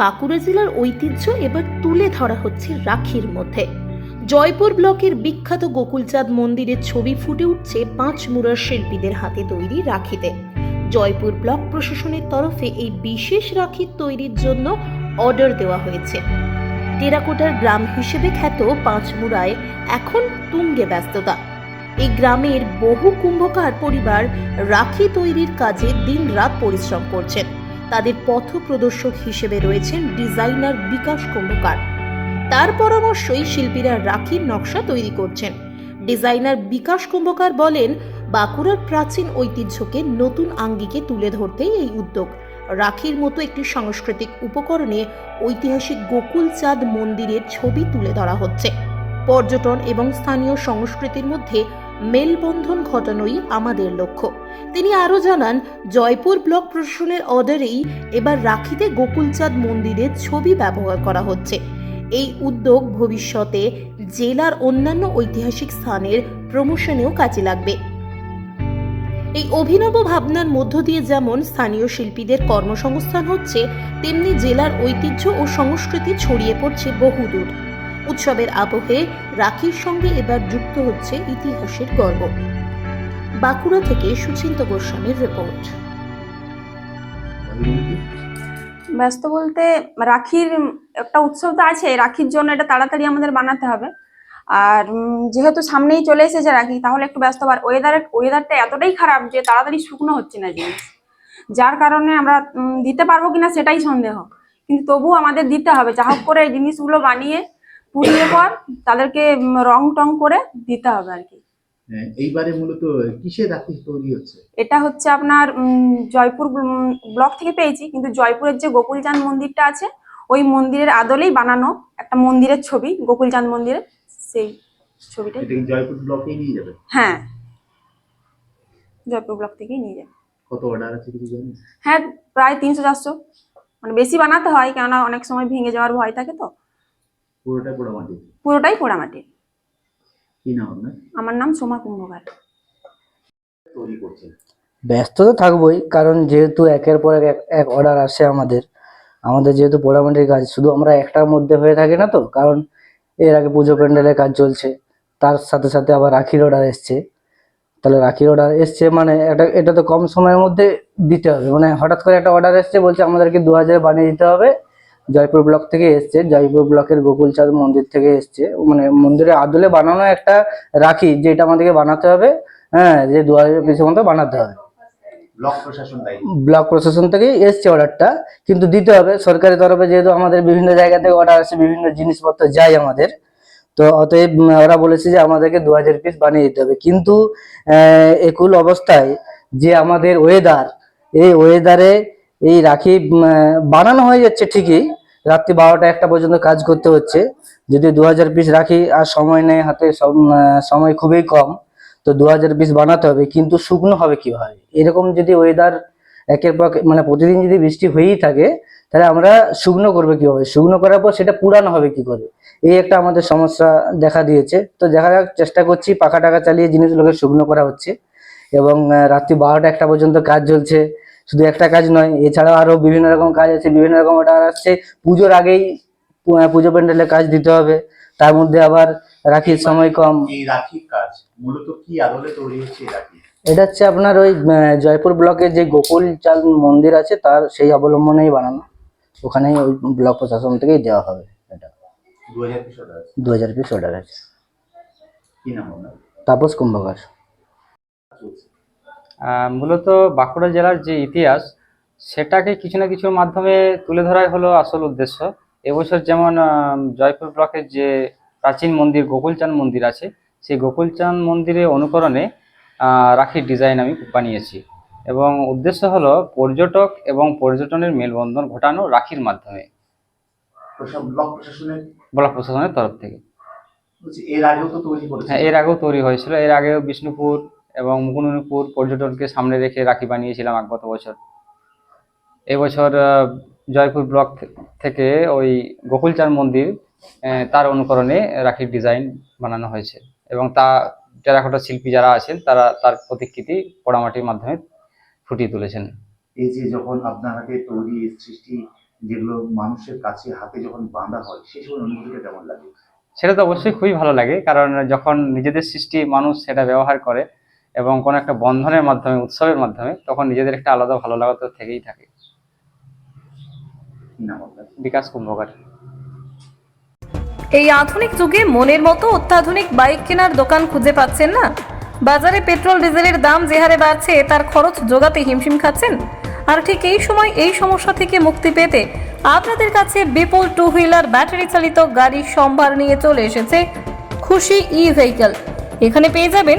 বাঁকুড়া জেলার ঐতিহ্য এবার তুলে ধরা হচ্ছে রাখির মধ্যে। জয়পুর ব্লকের বিখ্যাত গোকুলচাঁদ মন্দিরের ছবি ফুটে উঠছে পাঁচ মুরার শিল্পীদের হাতে তৈরি রাখিতে। জয়পুর ব্লক প্রশাসনের তরফে এই বিশেষ রাখি তৈরির জন্য অর্ডার দেওয়া হয়েছে। টেরাকোটার গ্রাম হিসেবে খ্যাত পাঁচমুড়ায় এখন তুঙ্গে ব্যস্ততা। এই গ্রামের বহু কুম্ভকার পরিবার রাখি তৈরির কাজে দিনরাত পরিশ্রম করছেন। তাদের পথ প্রদর্শক হিসেবে রয়েছেন ডিজাইনার বিকাশ কুম্ভকার তার পরামর্শই শিল্পীরা রাখির নকশা তৈরি করছেন। ডিজাইনার বিকাশ কুম্ভকার বলেন, বাঁকুড়ার প্রাচীন ঐতিহ্যকে নতুন আঙ্গিকে তুলে ধরতেই এই উদ্যোগ। রাখির মতো একটি সাংস্কৃতিক উপকরণে ঐতিহাসিক গোকুলচাঁদ মন্দিরের ছবি তুলে ধরা হচ্ছে। পর্যটন এবং স্থানীয় সংস্কৃতির মধ্যে মেলবন্ধন ঘটানোই আমাদের লক্ষ্য। তিনি আরও জানান, জয়পুর ব্লক প্রশাসনের অর্ডারেই এবার রাখিতে গোকুলচাঁদ মন্দিরের ছবি ব্যবহার করা হচ্ছে। এই উদ্যোগ ভবিষ্যতে জেলার অন্যান্য ঐতিহাসিক স্থানের প্রমোশনেও কাজে লাগবে। এই অভিনব ভাবনার মধ্য দিয়ে যেমন স্থানীয় শিল্পীদের কর্মসংস্থান হচ্ছে, তেমনি জেলার ঐতিহ্য ও সংস্কৃতি ছড়িয়ে পড়ছে বহুদূর। উৎসবের আবহে রাখির সঙ্গে এবার যুক্ত হচ্ছে ইতিহাসের গর্ব। বাঁকুড়া থেকে সুচিন্ত গোস্বামীর রিপোর্ট। ব্যস্ত বলতে রাখির একটা উৎসব তো আছে, রাখির জন্য এটা তাড়াতাড়ি আমাদের বানাতে হবে। আর যেহেতু সামনেই চলে এসেছে রাখি, তাহলে একটু ব্যস্ত আর ওয়েদারের ওয়েদারটা এতটাই খারাপ যে তাড়াতাড়ি শুকনো হচ্ছে না জিনিস। যার কারণে আমরা দিতে পারব কিনা সেটাই সন্দেহ। কিন্তু তবুও আমাদের দিতে হবে, যা হোক করে এই জিনিসগুলো বানিয়ে পুড়িয়ে পর তাদেরকে রং টং করে দিতে হবে আর কি। হ্যাঁ, এইবারে মূলত কিসের রাখি তৈরি হচ্ছে? এটা হচ্ছে আপনার জয়পুর ব্লক থেকে পেয়েছি কিন্তু জয়পুরের যে গোকুলচাঁদ মন্দিরটা আছে ওই মন্দিরের আদলেই বানানো একটা মন্দিরের ছবি গোকুলচাঁদ মন্দিরের সেই ছবিটাই। এটা জয়পুর ব্লকেই নিয়ে যাবে? হ্যাঁ। জয়পুর ব্লক থেকেই নিয়ে যায় কত অর্ডার আছে কিছু জানিস হ্যাঁ প্রায় তিনশো চারশো। মানে বেশি বানাতে হয় কেননা অনেক সময় ভেঙে যাওয়ার ভয় থাকে তো। পুরোটা পোড়া মাটি পুরোটাই পোড়ামাটি। কি নাম আপনার? আমার নাম সোমা কুম্ভকার। তৈরি করছে। ব্যস্ত তো থাকবোই কারণ যেহেতু একের পর এক এক অর্ডার আসে আমাদের আমাদের যেহেতু পোড়ামাটির কাজ শুধু আমরা একটার মধ্যে হয়ে থাকি না তো কারণ এর আগে পুজো প্যান্ডেলের কাজ চলছে তার সাথে সাথে আবার রাখির অর্ডার এসছে। তাহলে রাখির অর্ডার এসছে মানে এটা এটা তো কম সময়ের মধ্যে দিতে হবে মানে হঠাৎ করে একটা অর্ডার এসছে বলছে আমাদেরকে দু হাজার বানিয়ে দিতে হবে জয়পুর ব্লক থেকে এসছে। জয়পুর ব্লকের গোকুলচাঁদ মন্দির থেকে এসছে। মানে মন্দিরের আদলে বানানো একটা রাখি যেটা আমাদেরকে বানাতে হবে। হ্যাঁ যে দু হাজার পিসের মতো বানাতে হবে। ব্লক প্রশাসন থেকেই এসছে অর্ডারটা। কিন্তু দিতে হবে। সরকারি তরফে যেহেতু আমাদের বিভিন্ন জায়গা থেকে অর্ডার আসে বিভিন্ন জিনিসপত্র যায় আমাদের। তো অতএব ওরা বলেছে যে আমাদেরকে দু হাজার পিস বানিয়ে দিতে হবে। কিন্তু আহ, একুল অবস্থায় যে আমাদের ওয়েদার এই ওয়েদারে এই রাখি বানানো হয়ে যাচ্ছে ঠিকই। রাত্রি বারোটা একটা পর্যন্ত কাজ করতে হচ্ছে। যদি দু হাজার পিস রাখি আর সময় নেই হাতে আহ, সময় খুবই কম তো দু হাজার পিস বানাতে হবে। কিন্তু শুকনো হবে কীভাবে? এরকম যদি ওয়েদার একের পর মানে প্রতিদিন যদি বৃষ্টি হয়েই থাকে তাহলে আমরা শুকনো করবে কীভাবে? শুকনো করার পর সেটা পুরানো হবে কি করে? এই একটা আমাদের সমস্যা দেখা দিয়েছে। তো দেখা যাক চেষ্টা করছি পাখা টাকা চালিয়ে জিনিসগুলোকে শুকনো করা হচ্ছে। এবং রাত্রি বারোটা একটা পর্যন্ত কাজ চলছে। শুধু একটা কাজ নয় এছাড়াও আরও বিভিন্ন রকম কাজ আছে বিভিন্ন রকম অর্ডার আসছে। পুজোর আগেই পুজো প্যান্ডেলে কাজ দিতে হবে। তার মধ্যে আবার রাখির সময় কম। এই রাখির কাজ? মূলত কি আদলে তৈরি হচ্ছে রাখি? এটা হচ্ছে আপনার ওই জয়পুর ব্লকের যে গোকুল চাঁদ মন্দির আছে তার সেই অবলম্বনেই বানানো। ওখানেই ওই ব্লক প্রশাসন থেকেই দেওয়া হবে এটা। দু হাজার পিস অর্ডার আছে। তাপস কুম্ভকার। মূলত বাঁকুড়া জেলার যে ইতিহাস সেটাকে কিছু না কিছুর মাধ্যমে তুলে ধরাই হলো আসল উদ্দেশ্য। এবছর যেমন জয়পুর ব্লকের যে প্রাচীন মন্দির গোকুলচাঁদ মন্দির আছে সেই গোকুলচাঁদ মন্দিরের অনুকরণে রাখির ডিজাইন আমি বানিয়েছি। এবং উদ্দেশ্য হলো পর্যটক এবং পর্যটনের মেলবন্ধন ঘটানো রাখির মাধ্যমে। ব্লক প্রশাসনের? তরফ থেকে। এর আগেও তো তৈরি হ্যাঁ এর আগেও তৈরি হয়েছিল। এর আগেও বিষ্ণুপুর এবং মুকুন্দপুর পর্যটনকে সামনে রেখে রাখি বানিয়েছিলাম এক গত বছর। এবছর জয়পুর ব্লক থেকে ওই গোকুলচাঁদ মন্দির তার অনুকরণে রাখির ডিজাইন বানানো হয়েছে এবং তা টেরাকোটা শিল্পী যারা আছেন তারা তার প্রতিকৃতি পোড়ামাটির মাধ্যমে ফুটিয়ে তুলেছেন। এই যে যখন আপনার হাতে তৈরি সৃষ্টি যেগুলো মানুষের কাছে হাতে যখন বাঁধা হয় সেই সময় অনুভূতিটা কেমন লাগে? সেটা তো অবশ্যই খুবই ভালো লাগে কারণ যখন নিজেদের সৃষ্টি মানুষ সেটা ব্যবহার করে এবং কোনো একটা বন্ধনের মাধ্যমে, উৎসবের মাধ্যমে, তখন নিজেদের একটা আলাদা ভালো লাগা তো থেকেই থাকে। বিকাশ কুম্ভকার। এই আধুনিক যুগে মনের মতো অত্যাধুনিক বাইক কেনার দোকান খুঁজে পাচ্ছেন না? বাজারে পেট্রোল, ডিজেলের দাম যে হারে বাড়ছে, তার খরচ জোগাতে হিমশিম খাচ্ছেন? আর ঠিক এই সময় এই সমস্যা থেকে মুক্তি পেতে আপনাদের কাছে বিপুল টু হুইলার ব্যাটারি চালিত গাড়ির সম্ভার নিয়ে চলে এসেছে খুশি ই ভেহিকল এখানে পেয়ে যাবেন